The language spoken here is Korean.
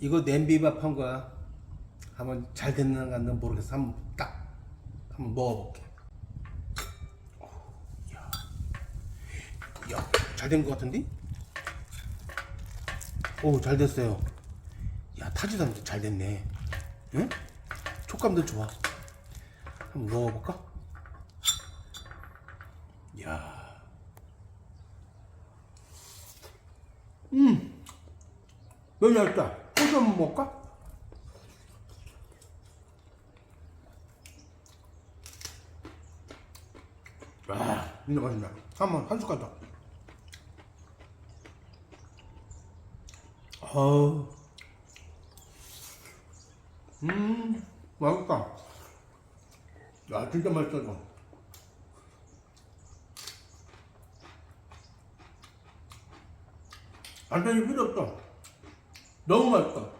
이거 냄비밥 한 거야. 한번 잘 됐는가 는 모르겠어. 한번 딱 한번 먹어볼게. 야, 야, 잘 된 것 같은데? 오, 잘 됐어요. 야, 타지도 않는데 잘 됐네. 응? 촉감도 좋아. 한번 먹어볼까? 야, 음, 너무 맛있다. 한번 먹을까? 아, 진짜 맛있네. 한번 한 숟갈 더. 어우, 음, 맛있다. 야, 진짜 맛있어, 이거. 반찬이 필요 없어. 너무 맛있어.